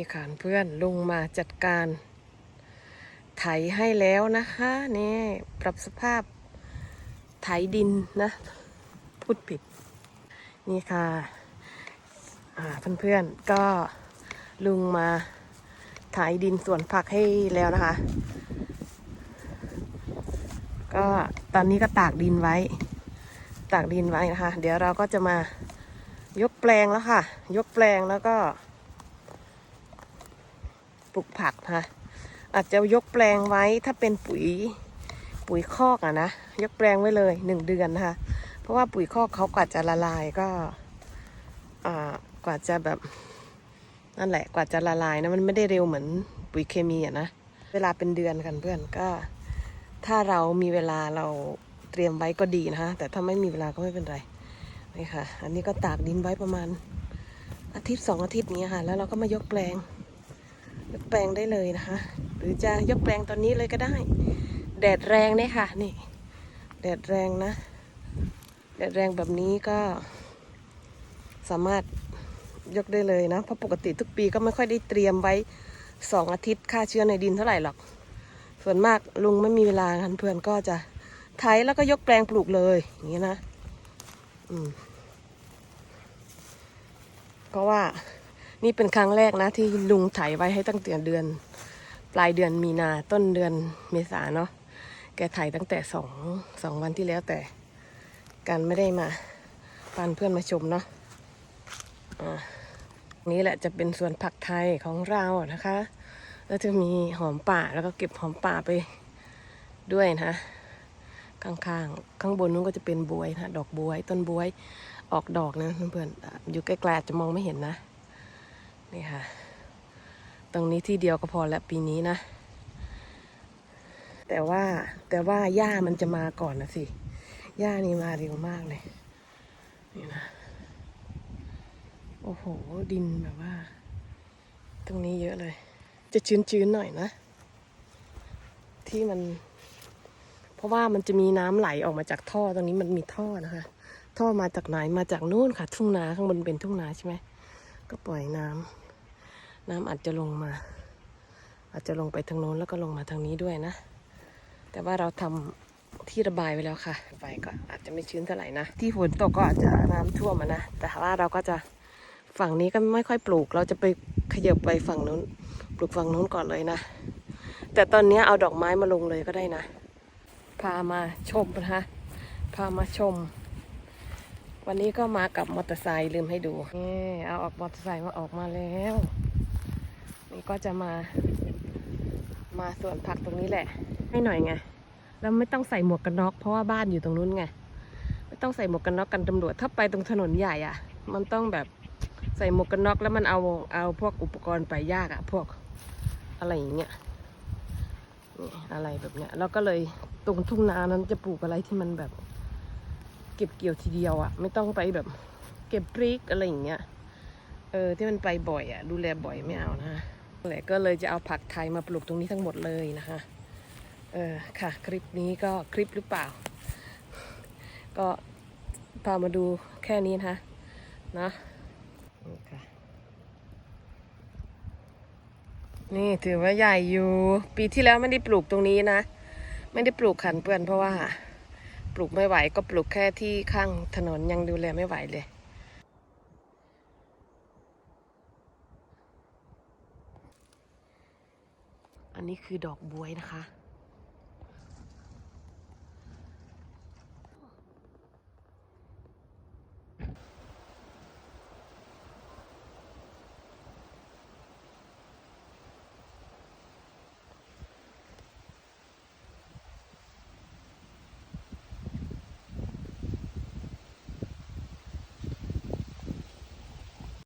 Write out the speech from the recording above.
นี่ค่ะเพื่อนลุงมาจัดการ ไถให้แล้วนะคะนี่ปรับสภาพไถดินนะ พูดผิด นี่ค่ะอ่าเพื่อนๆก็ลุงมาไถดินสวนผักให้แล้วนะคะ ก็ตอนนี้ก็ตากดินไว้ ตากดินไว้นะคะ เดี๋ยวเราก็จะมายกแปลงแล้วค่ะ ยกแปลงแล้วก็ ปลูกผักนะคะอาจจะยกแปลงไว้ถ้าเป็นปุ๋ยปุ๋ยคอกอะนะยกแปลงไว้เลยหนึ่งเดือนนะคะเพราะว่าปุ๋ยคอกเขากว่าจะละลายก็อ่ากว่าจะแบบนั่นแหละกว่าจะละลายนะมันไม่ได้เร็วเหมือนปุ๋ยเคมีอะนะเวลาเป็นเดือนกันเพื่อนก็ ถ้าเรามีเวลาเราเตรียมไว้ก็ดีนะคะแต่ถ้าไม่มีเวลาก็ไม่เป็นไรนี่ค่ะ อันนี้ก็ตากดินไว้ประมาณอาทิตย์สองอาทิตย์นี้ค่ะ แล้วเราก็มายกแปลง ยกแปลงได้เลยนะคะ หรือจะยกแปลงตอนนี้เลยก็ได้ แดดแรงเนี่ยค่ะ นี่ แดดแรงนะ แดดแรงแบบนี้ก็สามารถยกได้เลยนะ เพราะปกติทุกปีก็ไม่ค่อยได้เตรียมไว้สองอาทิตย์ฆ่าเชื้อในดินเท่าไหร่หรอก ส่วนมากลุงไม่มีเวลากันเพื่อนก็จะไถแล้วก็ยกแปลงปลูกเลย อย่างนี้นะ อืม เพราะว่า นี่เป็นครั้งแรกนะที่ลุงไถไว้ให้ตั้งแต่เดือน ปลายเดือนมีนาต้นเดือนเมษาเนาะแกไถตั้งแต่สองสองวันที่แล้วแต่การไม่ได้มาปานเพื่อนมาชมเนาะอ่านี่แหละจะเป็นสวนผักไทยของเรานะคะแล้วจะมีหอมป่าแล้วก็เก็บหอมป่าไปด้วยนะข้างๆ ข้างบนนู้นก็จะเป็นบวยนะดอกบวย ต้นบวย ออกดอกนะเพื่อนๆ อยู่ใกล้ๆจะมองไม่เห็นนะ นี่ค่ะ ตรงนี้ที่เดียวก็พอแล้วปีนี้นะ แต่ว่าแต่ว่าหญ้ามันจะมาก่อนนะสิหญ้านี่มาเร็วมากเลย นี่นะ โอ้โห ดินแบบว่า ตรงนี้เยอะเลย จะชื้นๆหน่อยนะ ที่มัน เพราะว่ามันจะมีน้ำไหลออกมาจากท่อ ตรงนี้มันมีท่อนะคะ ท่อมาจากไหน มาจากนู่นค่ะ ทุ่งนาข้างบนเป็นทุ่งนาใช่ไหม ก็ปล่อยน้ำน้ำอาจจะลงมา อาจจะลงไปทางโน้นแล้วก็ลงมาทางนี้ด้วยนะ แต่ว่าเราทำที่ระบายไว้แล้วค่ะไปก็อาจจะไม่ชื้นเท่าไหร่นะ ที่ฝนตกก็อาจจะน้ำท่วมนะ แต่ว่าเราก็จะฝั่งนี้ก็ไม่ค่อยปลูก เราจะไปขยับไปฝั่งนู้น ปลูกฝั่งนู้นก่อนเลยนะ แต่ตอนนี้เอาดอกไม้มาลงเลยก็ได้นะ พามาชมนะคะ พามาชม วันนี้ก็มากับมอเตอร์ไซค์ลืมให้ดูนี่เอาออกมอเตอร์ไซค์มาออกมาแล้ว นี่ก็จะมา มาสวนผักตรงนี้แหละ ให้หน่อยไงแล้วไม่ต้องใส่หมวกกันน็อกเพราะว่าบ้านอยู่ตรงนู้นไงไม่ต้องใส่หมวกกันน็อกกันตำรวจถ้าไปตรงถนนใหญ่อะมันต้องแบบใส่หมวกกันน็อกแล้วมันเอาเอาพวกอุปกรณ์ไปยากอะพวกอะไรอย่างเงี้ยอะไรแบบเนี้ยแล้วก็เลยตรงทุ่งนานั้นจะปลูกอะไรที่มันแบบ เก็บเกี่ยวทีเดียวอะ่ะ ไม่ต้องไปแบบเก็บพริกอะไรอย่างเงี้ย เออที่มันไปบ่อยอะ่ะ ดูแลบ่อยไม่เอานะแหละก็เลยจะเอาผักไทยมาปลูกตรงนี้ทั้งหมดเลยนะคะ เออค่ะ คลิปนี้ก็คลิปหรือเปล่า ก็พามาดูแค่นี้นะคะนะนี่ค่ะนี่ถือว่าใหญ่อยู่ ปีที่แล้วไม่ได้ปลูกตรงนี้นะ ไม่ได้ปลูกขันเปื้อนเพราะว่า ปลูกไม่ไหวก็ปลูกแค่ที่ข้างถนนยังดูแลไม่ไหวเลย อันนี้คือดอกบวยนะคะ